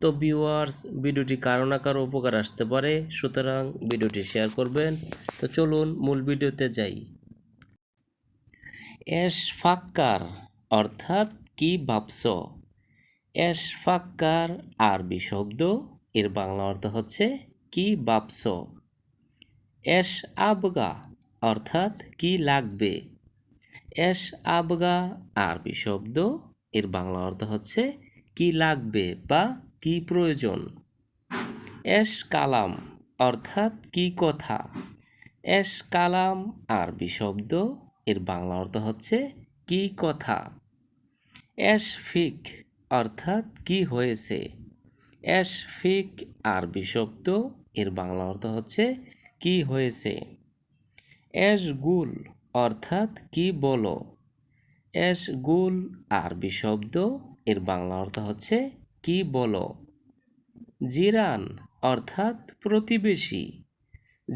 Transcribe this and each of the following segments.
তো ভিউয়ার্স ভিডিওটি কারও না কারও উপকার আসতে পারে, সুতরাং ভিডিওটি শেয়ার করবেন। তো চলুন মূল ভিডিওতে যাই। এস ফাক্কার অর্থাৎ কি ভাবছ? এস ফাক্কার আরবি শব্দ এর বাংলা অর্থ হচ্ছে কি ভাবছ? এস আবগা অর্থাৎ কি লাগবে? এস আবগা আরবি শব্দ এর বাংলা অর্থ হচ্ছে কি লাগবে বা কি প্রয়োজন? এস কালাম, অর্থাৎ কি কথা? এস কালাম আরবি শব্দ এর বাংলা অর্থ হচ্ছে কি কথা? এস ফিক, অর্থাৎ কি হয়েছে? এস ফিক আরবি শব্দ এর বাংলা অর্থ হচ্ছে কি হয়েছে? এস গুল, অর্থাৎ কি বলো? এস গুল আরবি শব্দ এর বাংলা অর্থ হচ্ছে, কি বলো? জিরান অর্থাৎ প্রতিবেশী।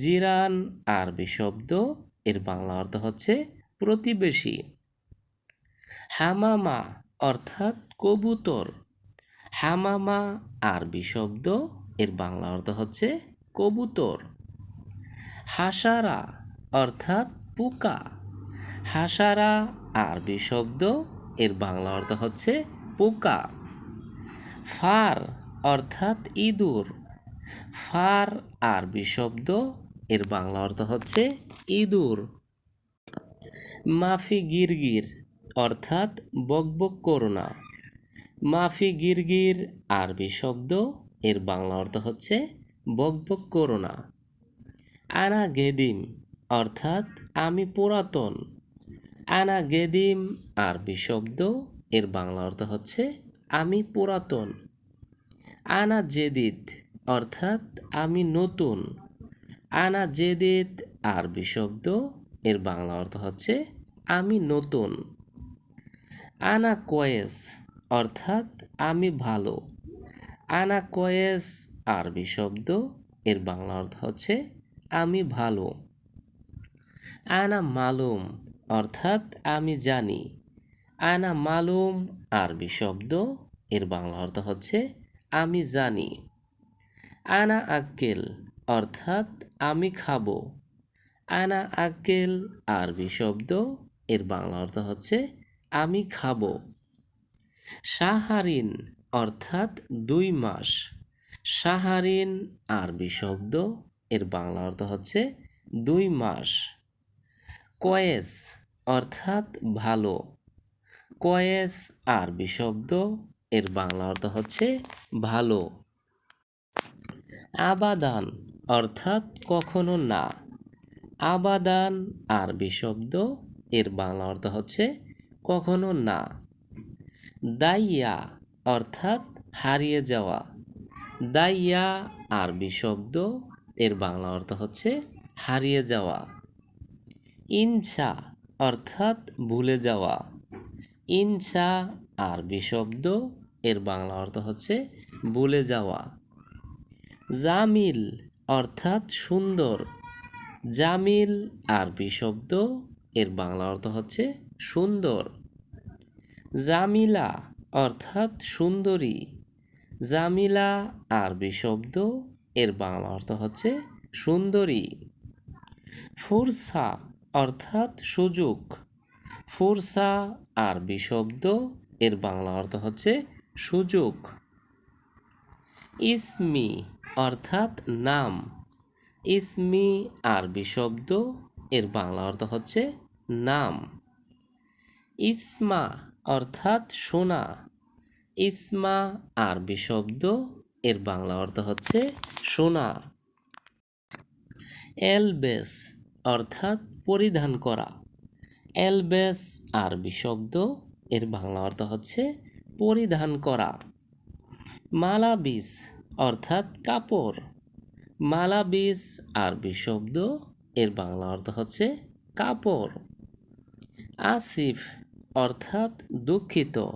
জিরান আরবি শব্দ, এর বাংলা অর্থ হচ্ছে, প্রতিবেশী। হামামা অর্থাৎ কবুতর। হামামা আরবি শব্দ, এর বাংলা অর্থ হচ্ছে, কবুতর। হাসারা অর্থাৎ পোকা। হাসারা আরবি শব্দ, এর বাংলা অর্থ হচ্ছে পোকা ফার অর্থাৎ ইঁদুর। ফার আরবি শব্দ এর বাংলা অর্থ হচ্ছে ইঁদুর। মাফি গিরগির অর্থাৎ বকবক করো না মাফি গিরগির আরবি শব্দ এর বাংলা অর্থ হচ্ছে বকবক করো না আনা গেদিম অর্থাৎ আমি পুরাতন। আনা গেদিম আরবি শব্দ এর বাংলা অর্থ হচ্ছে আমি পুরাতন। আনা জেদিদ অর্থাৎ আমি নতুন। আনা জেদিদ আরবি শব্দ, এর বাংলা অর্থ হচ্ছে আমি নতুন। আনা কয়েস অর্থাৎ আমি ভালো। আনা কয়েস আরবি শব্দ, এর বাংলা অর্থ হচ্ছে আমি ভালো। আনা মালুম অর্থাৎ আমি জানি। আনা মালুম আরবি শব্দ। এর বাংলা অর্থ হচ্ছে, আমি জানি। আনা আক্কেল অর্থাৎ, আমি খাব। আনা আক্কেল আরবি শব্দ। এর বাংলা অর্থ হচ্ছে, আমি খাব। সাহারিন অর্থাৎ, দুই মাস। সাহারিন আরবি শব্দ। এর বাংলা অর্থ হচ্ছে, দুই মাস। কয়েস অর্থাৎ, ভালো। কয়েস আরবি শব্দ এর বাংলা অর্থ হচ্ছে ভালো। আবাদান অর্থাৎ কখনো না। আবাদান আরবি শব্দ এর বাংলা অর্থ হচ্ছে কখনো না। দাইয়া অর্থাৎ হারিয়ে যাওয়া। দাইয়া আরবি শব্দ এর বাংলা অর্থ হচ্ছে হারিয়ে যাওয়া। ইনসা অর্থাৎ ভুলে যাওয়া। ইনসা আরবি শব্দ এর বাংলা অর্থ হচ্ছে ভুলে যাওয়া। জামিল অর্থাৎ সুন্দর। জামিল আরবি শব্দ এর বাংলা অর্থ হচ্ছে সুন্দর। জামিলা অর্থাৎ সুন্দরী। জামিলা আরবি শব্দ এর বাংলা অর্থ হচ্ছে সুন্দরী। ফুরসা অর্থাৎ সুযোগ। ফুরসা আরবি শব্দ, এর বাংলা অর্থ হচ্ছে সুযোগ। ইসমি অর্থাৎ নাম। ইসমি আরবি শব্দ, এর বাংলা অর্থ হচ্ছে নাম। ইসমা অর্থাৎ সোনা। ইসমা আরবি শব্দ, এর বাংলা অর্থ হচ্ছে সোনা। এলবেস অর্থাৎ পরিধান করা। এলবেস আরবি শব্দ। এর বাংলা অর্থ হচ্ছে পরিধান করা। মালাবিস অর্থাৎ কাপড়। মালাবিস আরবি শব্দ, এর বাংলা অর্থ হচ্ছে কাপড়। আসিফ অর্থাৎ দুঃখিত।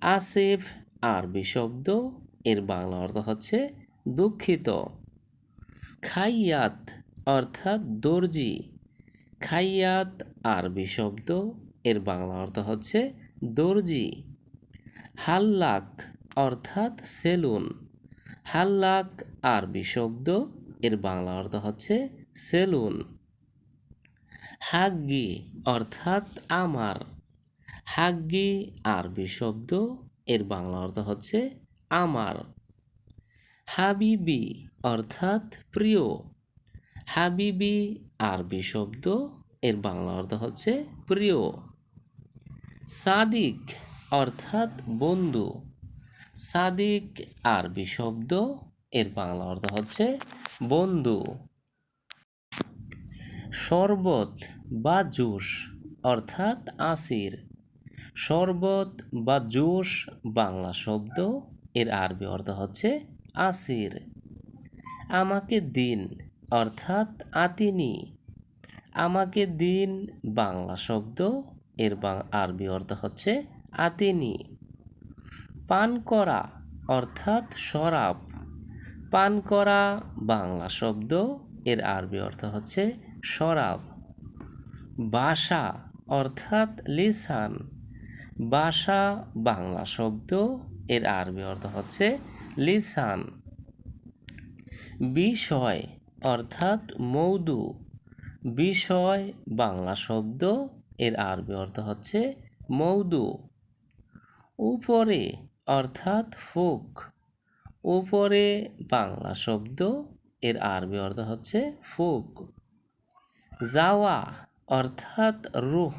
আসিফ আরবি শব্দ, এর বাংলা অর্থ হচ্ছে দুঃখিত। খাইয়াত অর্থাৎ দর্জি। খাইয়াত আরবি শব্দ, এর বাংলা অর্থ হচ্ছে দর্জি। হাল্লাক অর্থাৎ সেলুন। হাল্লাক আরবি শব্দ, এর বাংলা অর্থ হচ্ছে সেলুন। হাগ্গি অর্থাৎ আমার। হাগ্গি আরবি শব্দ, এর বাংলা অর্থ হচ্ছে আমার। হাবিবি অর্থাৎ প্রিয়। হাবিবি আরবি শব্দ এর বাংলা অর্থ হচ্ছে প্রিয়। সাদিক অর্থাৎ বন্ধু। সাদিক আরবি শব্দ, এর বাংলা অর্থ হচ্ছে বন্ধু। শরবত বা জুস অর্থাৎ আসির। শরবত বা জুস বাংলা শব্দ, এর আরবি অর্থ হচ্ছে আসির। আমাকে দিন অর্থাৎ আতিনি। আমাকে দিন বাংলা শব্দ, এর আরবি অর্থ হচ্ছে আতিনি। পান করা অর্থাৎ শরাব। পান করা বাংলা শব্দ, এর আরবি অর্থ হচ্ছে শরাব। বাসা অর্থাৎ লিসান। বাসা বাংলা শব্দ, এর আরবি অর্থ হচ্ছে লিসান। বিষয় অর্থাৎ মৌদু। বিষয়, বাংলা শব্দ, এর আরবি অর্থ হচ্ছে মৌদু। উপরে অর্থাৎ ফুক। উপরে বাংলা শব্দ, এর আরবি অর্থ হচ্ছে ফুক। যাওয়া অর্থাৎ রুহ।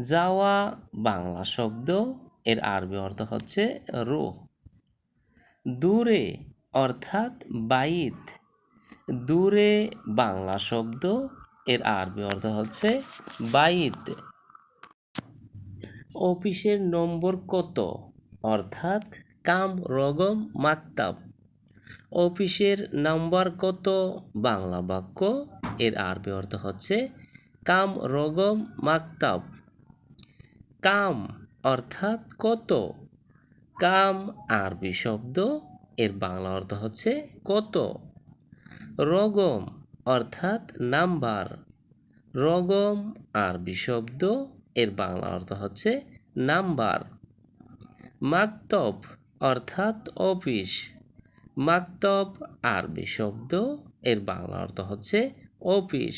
যাওয়া বাংলা শব্দ, এর আরবি অর্থ হচ্ছে রুহ। দূরে অর্থাৎ বাইত। দূরে বাংলা শব্দ এর আরবি অর্থ হচ্ছে বাইদ। অফিসের নম্বর কত? অর্থাৎ কাম, রগম মাকতাব অফিসের নাম্বার কত? বাংলা বাক্য এর আরবি অর্থ হচ্ছে কাম, রগম মাকতাব কাম অর্থাৎ কত? কাম আরবি শব্দ এর বাংলা অর্থ হচ্ছে কত। রগম অর্থাৎ নাম্বার। রগম আরবি শব্দ এর বাংলা অর্থ হচ্ছে নাম্বার। মাকতব অর্থাৎ অফিস। মাকতব আরবি শব্দ এর বাংলা অর্থ হচ্ছে অফিস।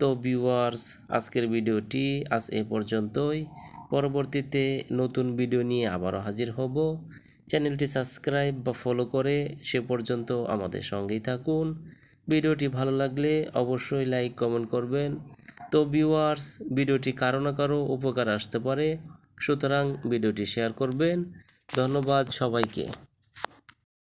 তো ভিউয়ার্স, আজকের ভিডিওটি আজ এ পর্যন্তই। পরবর্তীতে নতুন ভিডিও নিয়ে আবারও হাজির হব। চ্যানেলটি সাবস্ক্রাইব বা ফলো করে সে পর্যন্ত আমাদের সঙ্গেই থাকুন। ভিডিওটি ভালো লাগলে অবশ্যই লাইক, কমেন্ট করবেন। তো ভিউয়ার্স, ভিডিওটি কারও না কারও উপকার আসতে পারে। সুতরাং ভিডিওটি শেয়ার করবেন। ধন্যবাদ সবাইকে।